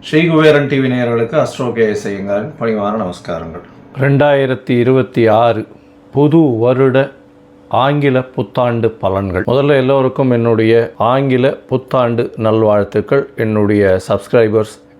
Sri Kuberan TV நேயர்களுக்கு astro கே பணிவான நமஸ்காரங்கள். ரெண்டாயிரத்தி இருபத்தி ஆறு புது வருட ஆங்கில புத்தாண்டு பலன்கள். முதல்ல எல்லோருக்கும் என்னுடைய ஆங்கில புத்தாண்டு நல்வாழ்த்துக்கள். என்னுடைய சப்ஸ்கிரைபர்ஸ்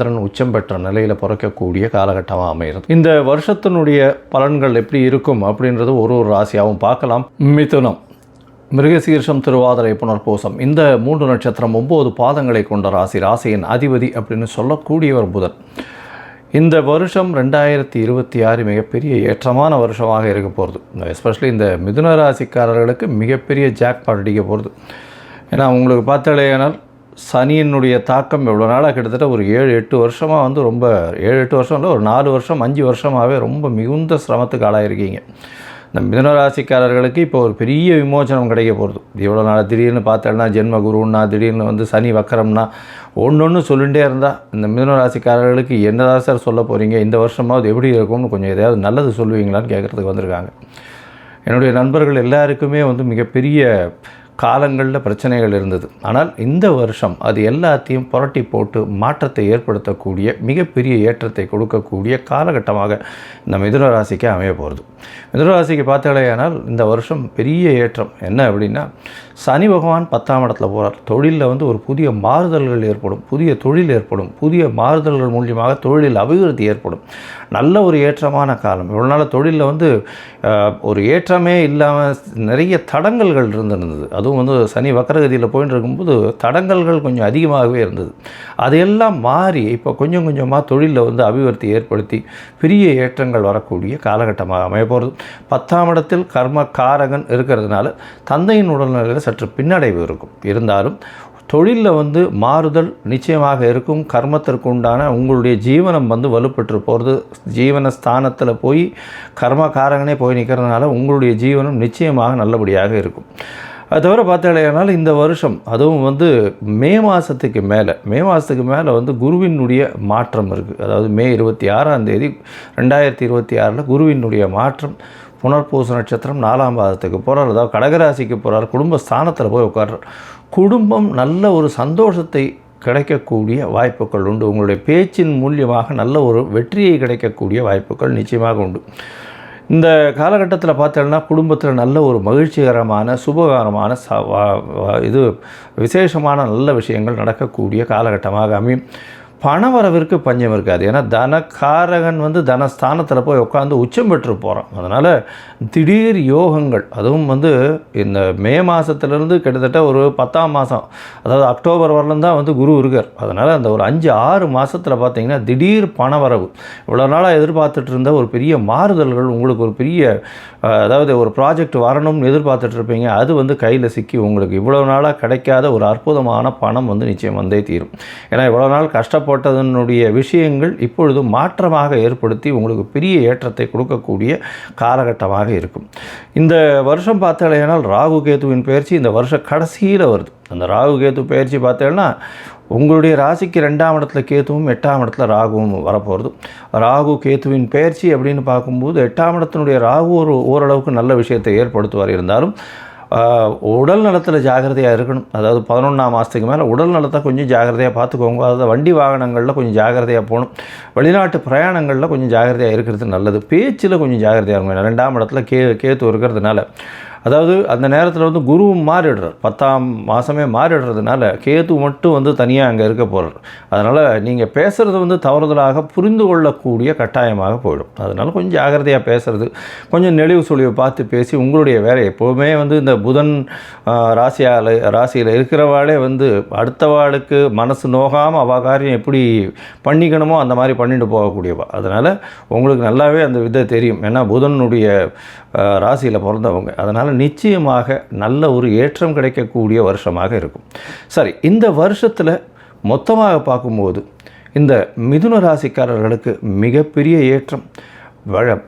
சந்திரன் உச்சம் பெற்ற நிலையில் பிறக்கக்கூடிய காலகட்டமாக அமைகிறது. இந்த வருஷத்தினுடைய பலன்கள் எப்படி இருக்கும் அப்படின்றது ஒரு ஒரு ராசியாகவும் பார்க்கலாம். மிதுனம் மிருகசீர்ஷம் திருவாதிரை புனர்பூசம் இந்த மூன்று நட்சத்திரம் ஒம்பது பாதங்களை கொண்ட ராசி ராசியின் அதிபதி அப்படின்னு சொல்லக்கூடியவர் புதன். இந்த வருஷம் ரெண்டாயிரத்தி இருபத்தி ஆறு மிகப்பெரிய ஏற்றமான வருஷமாக இருக்க போகிறது எஸ்பெஷலி இந்த மிதுன ராசிக்காரர்களுக்கு மிகப்பெரிய ஜாக்பாட் அடிக்க போகிறது ஏன்னா உங்களுக்கு பார்த்தாலேயானால் சனியினுடைய தாக்கம் எவ்வளோ நாளாக? கிட்டத்தட்ட ஒரு ஏழு எட்டு வருஷமாக வந்து ரொம்ப ஏழு எட்டு வருஷம் இல்லை ஒரு நாலு வருஷம் அஞ்சு வருஷமாகவே ரொம்ப மிகுந்த சிரமத்துக்கு ஆளாயிருக்கீங்க. இந்த மிதனராசிக்காரர்களுக்கு இப்போ ஒரு பெரிய விமோச்சனம் கிடைக்க போகிறது இவ்வளோ நாள்? திடீர்னு பார்த்தேன்னா ஜென்ம குருன்னா திடீர்னு வந்து சனி வக்கரம்னா ஒன்று ஒன்று சொல்லிகிட்டே இருந்தால் இந்த மிதனராசிக்காரர்களுக்கு என்னதான் சார் சொல்ல போகிறீங்க இந்த வருஷமாவது எப்படி இருக்கும்னு கொஞ்சம் எதையாவது நல்லது சொல்லுவீங்களான்னு கேட்குறதுக்கு வந்திருக்காங்க. என்னுடைய நண்பர்கள் எல்லாருக்குமே வந்து மிகப்பெரிய காலங்களில் பிரச்சனைகள் இருந்தது. ஆனால் இந்த வருஷம் அது எல்லாத்தையும் புரட்டி போட்டு மாற்றத்தை ஏற்படுத்தக்கூடிய மிகப்பெரிய ஏற்றத்தை கொடுக்கக்கூடிய காலகட்டமாக இந்த மிதுனராசிக்கு அமைய போகிறது. மிதுனராசிக்கு பார்த்தாலேயானால் இந்த வருஷம் பெரிய ஏற்றம். என்ன அப்படின்னா சனி பகவான் பத்தாம் இடத்துல போகிறார் தொழிலில் வந்து ஒரு புதிய மாறுதல்கள் ஏற்படும். புதிய தொழில் ஏற்படும். புதிய மாறுதல்கள் மூலியமாக தொழிலில் அபிவிருத்தி ஏற்படும். நல்ல ஒரு ஏற்றமான காலம். இவ்வளோ நாள் தொழிலில் வந்து ஒரு ஏற்றமே இல்லாமல் நிறைய தடங்கல்கள் இருந்திருந்தது. அதுவும் வந்து சனி வக்கரகதியில் போயின்னு இருக்கும்போது தடங்கல்கள் கொஞ்சம் அதிகமாகவே இருந்தது. அதையெல்லாம் மாறி இப்போ கொஞ்சம் கொஞ்சமாக தொழிலில் வந்து அபிவிருத்தி ஏற்படுத்தி பெரிய ஏற்றங்கள் வரக்கூடிய காலகட்டமாக அமைய போகிறது பத்தாம் இடத்தில் கர்ம காரகன் இருக்கிறதுனால தந்தையின் உடல்நிலையில் சற்று பின்னடைவு இருக்கும். இருந்தாலும் தொழிலில் வந்து மாறுதல் நிச்சயமாக இருக்கும். கர்மத்திற்கு உண்டான உங்களுடைய ஜீவனம் வந்து வலுப்பெற்று போகிறது ஜீவன ஸ்தானத்தில் போய் கர்மகாரகனே போய் நிற்கிறதுனால உங்களுடைய ஜீவனம் நிச்சயமாக நல்லபடியாக இருக்கும். அது தவிர பார்த்தாலேனால் இந்த வருஷம் அதுவும் வந்து மே மாதத்துக்கு மேலே மே மாதத்துக்கு மேலே வந்து குருவினுடைய மாற்றம் இருக்குது அதாவது மே இருபத்தி ஆறாம் தேதி ரெண்டாயிரத்தி இருபத்தி ஆறில் குருவினுடைய மாற்றம் புனர்பூச நட்சத்திரம் நாலாம் பாதத்துக்கு போகிறார் அதாவது கடகராசிக்கு போகிறார் குடும்ப ஸ்தானத்தில் போய் உட்கார்றார். குடும்பம் நல்ல ஒரு சந்தோஷத்தை கிடைக்கக்கூடிய வாய்ப்புகள் உண்டு. உங்களுடைய பேச்சின் மூலியமாக நல்ல ஒரு வெற்றியை கிடைக்கக்கூடிய வாய்ப்புகள் நிச்சயமாக உண்டு. இந்த காலகட்டத்தில் பார்த்தோம்னா குடும்பத்தில் நல்ல ஒரு மகிழ்ச்சிகரமான சுபகரமான ச வா- இது விசேஷமான நல்ல விஷயங்கள் நடக்கக்கூடிய காலகட்டமாக அமையும். பண வரவிற்கு பஞ்சம் இருக்காது. ஏன்னா தனக்காரகன் வந்து தனஸ்தானத்தில் போய் உட்காந்து உச்சம் பெற்று போகிறான் அதனால் திடீர் யோகங்கள் அதுவும் வந்து இந்த மே மாதத்துலேருந்து கிட்டத்தட்ட ஒரு பத்தாம் மாதம் அதாவது அக்டோபர் வரலும் தான் வந்து குரு இருக்கார். அதனால் அந்த ஒரு அஞ்சு ஆறு மாதத்தில் பார்த்திங்கன்னா திடீர் பண வரவு இவ்வளோ நாளாக எதிர்பார்த்துட்டு இருந்த ஒரு பெரிய மாறுதல்கள் உங்களுக்கு ஒரு பெரிய அதாவது ஒரு ப்ராஜெக்ட் வரணும்னு எதிர்பார்த்துட்ருப்பீங்க அது வந்து கையில் சிக்கி உங்களுக்கு இவ்வளோ நாளாக கிடைக்காத ஒரு அற்புதமான பணம் வந்து நிச்சயம் வந்தே தீரும். ஏன்னா இவ்வளோ நாள் போட்டதனுடைய விஷயங்கள் இப்பொழுது மாற்றமாக ஏற்படுத்தி உங்களுக்கு பெரிய ஏற்றத்தை கொடுக்கக்கூடிய காலகட்டமாக இருக்கும். இந்த வருஷம் பார்த்தாலேனால் ராகு கேதுவின் பயிற்சி இந்த வருஷ கடைசியில் வருது. அந்த ராகு கேது பயிற்சி பார்த்தேன்னா உங்களுடைய ராசிக்கு ரெண்டாம் இடத்துல கேத்துவும் எட்டாம் இடத்துல ராகுவும் வரப்போகிறது ராகு கேத்துவின் பயிற்சி அப்படின்னு பார்க்கும்போது எட்டாம் இடத்தினுடைய ராகு ஒரு ஓரளவுக்கு நல்ல விஷயத்தை ஏற்படுத்துவார் இருந்தாலும் உடல் நலத்தில் ஜாகிரதையாக இருக்கணும். அதாவது பதினொன்றாம் மாதத்துக்கு மேலே உடல் நலத்தை கொஞ்சம் ஜாகிரதையாக பார்த்துக்கோங்க அதாவது வண்டி வாகனங்களில் கொஞ்சம் ஜாகிரதையாக போகணும். வெளிநாட்டு பிரயாணங்களில் கொஞ்சம் ஜாகிரதையாக இருக்கிறது நல்லது. பேச்சில் கொஞ்சம் ஜாகிரதையாக இருக்கும் ரெண்டாம் இடத்துல கே கேத்து இருக்கிறதுனால அதாவது அந்த நேரத்தில் வந்து குருவும் மாறிடுறார். பத்தாம் மாதமே மாறிடுறதுனால கேது மட்டும் வந்து தனியாக அங்கே இருக்க போகிறார் அதனால் நீங்கள் பேசுகிறது வந்து தவறுதலாக புரிந்து கொள்ளக்கூடிய கட்டாயமாக போயிடும். அதனால் கொஞ்சம் ஜாகிரதையாக பேசுகிறது கொஞ்சம் நெளிவு சுழிவை பார்த்து பேசி உங்களுடைய வேலை எப்போவுமே வந்து இந்த புதன் ராசியால் ராசியில் இருக்கிறவாளே வந்து அடுத்தவாளுக்கு மனசு நோகாமல் அவ காரியம் எப்படி பண்ணிக்கணுமோ அந்த மாதிரி பண்ணிட்டு போகக்கூடியவா. அதனால் உங்களுக்கு நல்லாவே அந்த விதை தெரியும். ஏன்னா புதனுடைய ராசியில் பிறந்தவங்க. அதனால் நிச்சயமாக நல்ல ஒரு ஏற்றம் கிடைக்கக்கூடிய வருஷமாக இருக்கும். சரி இந்த வருஷத்தில் மொத்தமாக பார்க்கும்போது இந்த மிதுன ராசிக்காரர்களுக்கு மிகப்பெரிய ஏற்றம்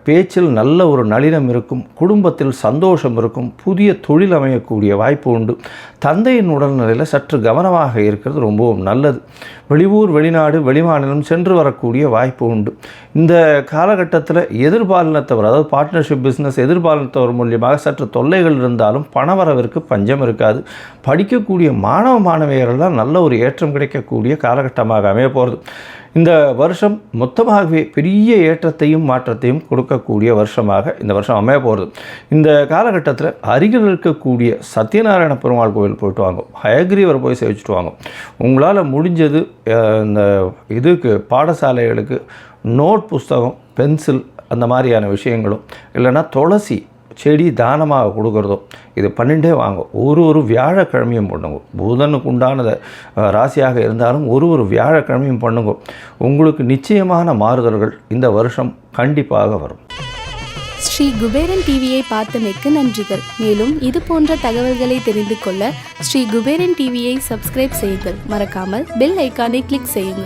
பேச்சில் நல்ல ஒரு நளினம் இருக்கும் குடும்பத்தில் சந்தோஷம் இருக்கும் புதிய தொழில் அமையக்கூடிய வாய்ப்பு உண்டு. தந்தையின் உடல்நிலையில் சற்று கவனமாக இருக்கிறது ரொம்பவும் நல்லது. வெளியூர் வெளிநாடு வெளிமாநிலம் சென்று வரக்கூடிய வாய்ப்பு உண்டு. இந்த காலகட்டத்தில் எதிர்பாலினத்தவர் அதாவது பார்ட்னர்ஷிப் பிஸ்னஸ் எதிர்பாலினத்தவர் மூலியமாக சற்று தொல்லைகள் இருந்தாலும் பணவரவிற்கு பஞ்சம் இருக்காது. படிக்கக்கூடிய மாணவ மாணவியர்கள்லாம் நல்ல ஒரு ஏற்றம் கிடைக்கக்கூடிய காலகட்டமாக அமைய போகிறது இந்த வருஷம் மொத்தமாகவே பெரிய ஏற்றத்தையும் மாற்றத்தையும் கொடுக்கக்கூடிய வருஷமாக இந்த வருஷம் அமைய போகிறது இந்த காலகட்டத்தில் அருகில் இருக்கக்கூடிய சத்யநாராயண பெருமாள் கோவில் போயிட்டு வாங்க. ஹயக்ரீவர் போய் சேவிச்சுட்டு வாங்க. உங்களால் முடிஞ்சது இந்த இதுக்கு பாடசாலைகளுக்கு நோட் புஸ்தகம் பென்சில் அந்த மாதிரியான விஷயங்களும் இல்லைன்னா துளசி செடி தானமாக கொடுக்குறதோ இது பன்னெண்டே வாங்க ஒரு ஒரு வியாழக்கிழமையும் பண்ணுங்க. புதனுக்கு உண்டானத ராசியாக இருந்தாலும் ஒரு ஒரு வியாழக்கிழமையும் பண்ணுங்க. உங்களுக்கு நிச்சயமான மாறுதல்கள் இந்த வருஷம் கண்டிப்பாக வரும். ஸ்ரீ குபேரன் டிவியை பார்த்தமைக்கு நன்றிகள். மேலும் இது போன்ற தகவல்களை தெரிந்து கொள்ள ஸ்ரீ குபேரன் டிவியை சப்ஸ்கிரைப் செய்யுங்கள். மறக்காமல் பெல் ஐக்கானை கிளிக் செய்யுங்கள்.